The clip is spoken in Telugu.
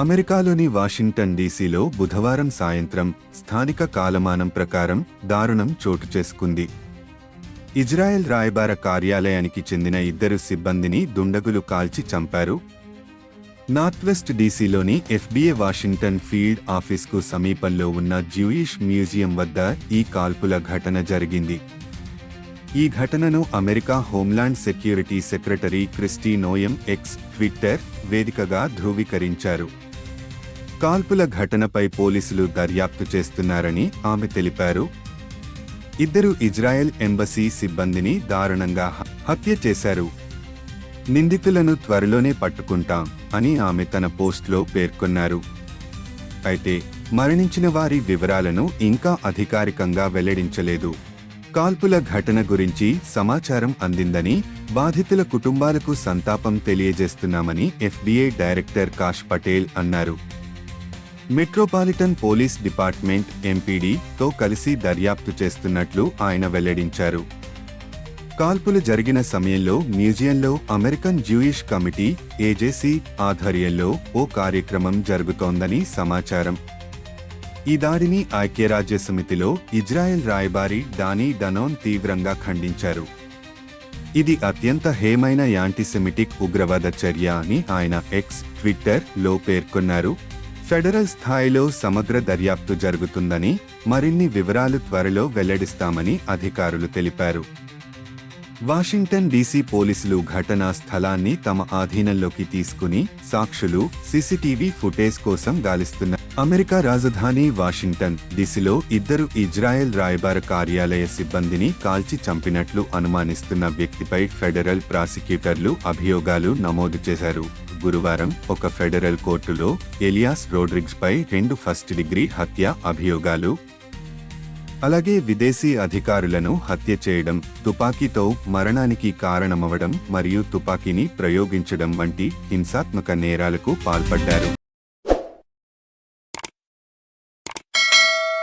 అమెరికాలోని వాషింగ్టన్ డీసీలో బుధవారం సాయంత్రం స్థానిక కాలమానం ప్రకారం దారుణం చోటు చేసుకుంది. ఇజ్రాయెల్ రాయబార కార్యాలయానికి చెందిన ఇద్దరు సిబ్బందిని దుండగులు కాల్చి చంపారు. నార్త్వెస్ట్ డీసీలోని ఎఫ్బీఏ వాషింగ్టన్ ఫీల్డ్ ఆఫీస్కు సమీపంలో ఉన్న జ్యూయిష్ మ్యూజియం వద్ద ఈ కాల్పుల ఘటన జరిగింది. ఈ ఘటనను America homeland security secretary Kristi Noem X Twitter వేదికగా ధృవీకరించారు. కాల్పుల ఘటనపై పోలీసులు దర్యాప్తు చేస్తున్నారని ఆమె తెలిపారు. ఇద్దరు ఇజ్రాయెల్ ఎంబసీ సిబ్బందిని దారుణంగా హత్య చేశారు. నిందితులను త్వరలోనే పట్టుకుంటాం అని ఆమె తన పోస్ట్లో పేర్కొన్నారు. అయితే మరణించిన వారి వివరాలను ఇంకా అధికారికంగా వెల్లడించలేదు. కాల్పుల ఘటన గురించి సమాచారం అందిందని బాధితుల కుటుంబాలకు సంతాపం తెలియజేస్తున్నామని ఎఫ్బీఐ డైరెక్టర్ కాష్ పటేల్ అన్నారు. మెట్రోపాలిటన్ పోలీస్ డిపార్ట్మెంట్ ఎంపీడీతో కలిసి దర్యాప్తు చేస్తున్నట్లు ఆయన వెల్లడించారు. కాల్పులు జరిగిన సమయంలో మ్యూజియంలో అమెరికన్ జ్యూయిష్ కమిటీ ఏజేసీ ఆధ్వర్యంలో ఓ కార్యక్రమం జరుగుతోందని సమాచారం. ఈ దాడిని ఐక్యరాజ్య సమితిలో ఇజ్రాయెల్ రాయబారి డానీ డనోన్ తీవ్రంగా ఖండించారు. ఇది అత్యంత హేమైన యాంటీసెమిటిక్ ఉగ్రవాద చర్య అని ఆయన ఎక్స్ ట్విట్టర్లో పేర్కొన్నారు. ఫెడరల్ స్థాయిలో సమగ్ర దర్యాప్తు జరుగుతుందని మరిన్ని వివరాలు త్వరలో వెల్లడిస్తామని అధికారులు తెలిపారు. వాషింగ్టన్ డీసీ పోలీసులు ఘటనా స్థలాన్ని తమ ఆధీనంలోకి తీసుకుని సాక్షులు సీసీటీవీ ఫుటేజ్ కోసం గాలిస్తున్న అమెరికా రాజధాని వాషింగ్టన్ డీసీలో ఇద్దరు ఇజ్రాయెల్ రాయబార కార్యాలయ సిబ్బందిని కాల్చి చంపినట్లు అనుమానిస్తున్న వ్యక్తిపై ఫెడరల్ ప్రాసిక్యూటర్లు అభియోగాలు నమోదు చేశారు. గురువారం ఒక ఫెడరల్ కోర్టులో ఎలియాస్ రోడ్రిగ్స్ పై రెండు ఫస్ట్ డిగ్రీ హత్య అభియోగాలు అలాగే విదేశీ అధికారులను హత్య చేయడం తుపాకీతో మరణానికి కారణమవడం మరియు తుపాకీని ప్రయోగించడం వంటి హింసాత్మక నేరాలకు పాల్పడ్డారు.